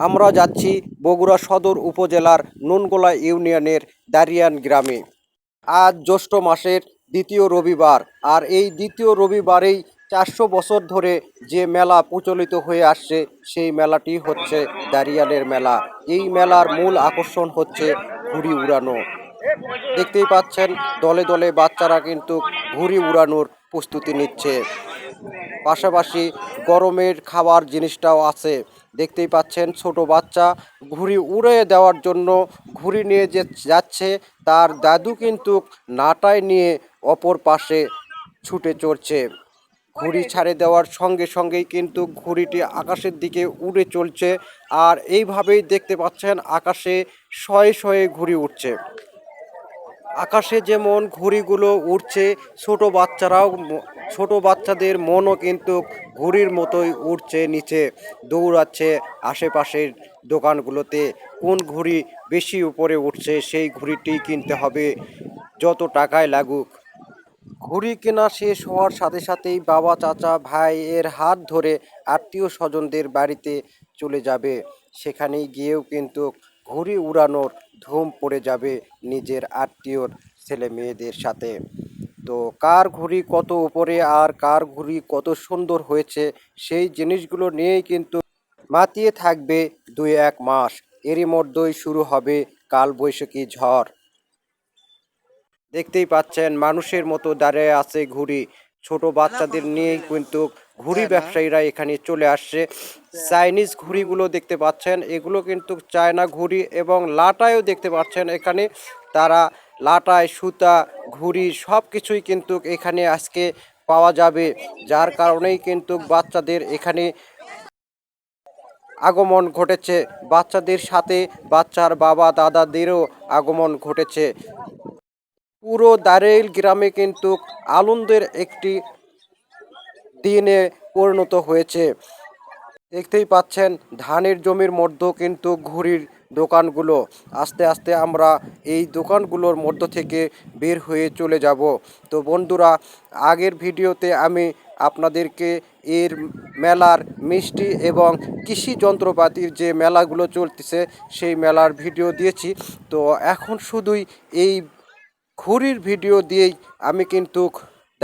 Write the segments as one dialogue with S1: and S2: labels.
S1: আমরা যাচ্ছি বগুড়া সদর উপজেলার নুনগোলা ইউনিয়নের দারিয়ান গ্রামে। আজ জ্যৈষ্ঠ মাসের দ্বিতীয় রবিবার আর এই দ্বিতীয় রবিবারেই চারশো বছর ধরে যে মেলা প্রচলিত হয়ে আসছে, সেই মেলাটি হচ্ছে দারিয়ানের মেলা। এই মেলার মূল আকর্ষণ হচ্ছে ঘুড়ি উড়ানো। দেখতেই পাচ্ছেন, দলে দলে বাচ্চারা কিন্তু ঘুড়ি উড়ানোর প্রস্তুতি নিচ্ছে। পাশাপাশি গরমের খাবার জিনিসটাও আছে। দেখতেই পাচ্ছেন ছোট বাচ্চা ঘুড়ি উড়ে দেওয়ার জন্য ঘুড়ি নিয়ে যে যাচ্ছে, তার দাদু কিন্তু নাটায় নিয়ে অপর পাশে ছুটে চড়ছে। ঘুড়ি ছাড়ে দেওয়ার সঙ্গে সঙ্গেই কিন্তু ঘুড়িটি আকাশের দিকে উড়ে চলছে আর এইভাবেই দেখতে পাচ্ছেন আকাশে শয়ে শয়ে ঘুড়ি উঠছে আকাশে যেমন ঘুড়িগুলো উড়ছে, ছোট বাচ্চারাও ছোট বাচ্চাদের মনও কিন্তু ঘুড়ির মতোই উঠছে নিচে দৌড়াচ্ছে, আশেপাশের দোকানগুলোতে কোন ঘুড়ি বেশি উপরে উঠছে সেই ঘুড়িটি কিনতে হবে, যত টাকায় লাগুক। ঘুড়ি কেনা শেষ হওয়ার সাথে সাথেই বাবা, চাচা, ভাই এর হাত ধরে আত্মীয় স্বজনদের বাড়িতে চলে যাবে। সেখানে গিয়েও কিন্তু ঘুড়ি উড়ানোর ধুম পড়ে যাবে নিজের আত্মীয়র ছেলে মেয়েদের সাথে। তো কার ঘুড়ি কত উপরে আর কার ঘুড়ি কত সুন্দর হয়েছে সেই জিনিসগুলো নিয়েই কিন্তু মাতিয়ে থাকবে দুই এক মাস। এরই মধ্যেই শুরু হবে কালবৈশাখী ঝড়। দেখতেই পাচ্ছেন মানুষের মতো দাঁড়িয়ে আছে ঘুড়ি। ছোট বাচ্চাদের নিয়েই কিন্তু ঘুড়ি ব্যবসায়ীরা এখানে চলে আসছে। চাইনিজ ঘুড়িগুলো দেখতে পাচ্ছেন এগুলো কিন্তু চায়না ঘুড়ি এবং লাটায়ও দেখতে পাচ্ছেন এখানে। তারা লাটায়, সুতা, ঘুড়ি সব কিছুই কিন্তু এখানে আজকে পাওয়া যাবে। যার কারণেই কিন্তু বাচ্চাদের এখানে আগমন ঘটেছে। বাচ্চাদের সাথে বাচ্চার বাবা, দাদাদেরও আগমন ঘটেছে। পুরো দারেইল গ্রামে কিন্তু আনন্দের একটি দিনে পরিণত হয়েছে। দেখতেই পাচ্ছেন, ধানের জমির মধ্যেও কিন্তু ঘুড়ির দোকানগুলো। আস্তে আস্তে আমরা এই দোকানগুলোর মধ্য থেকে বের হয়ে চলে যাব। তো বন্ধুরা, আগের ভিডিওতে আমি আপনাদেরকে এর মেলার মিষ্টি এবং কৃষি যন্ত্রপাতির যে মেলাগুলো চলতেছে, সেই মেলার ভিডিও দিয়েছি। তো এখন শুধুই এই ঘুড়ির ভিডিও দিয়েই আমি কিন্তু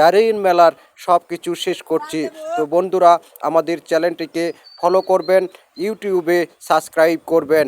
S1: দারেইন মেলার সব কিছু শেষ করছি। তো বন্ধুরা, আমাদের চ্যানেলটিকে ফলো করবেন, ইউটিউবে সাবস্ক্রাইব করবেন।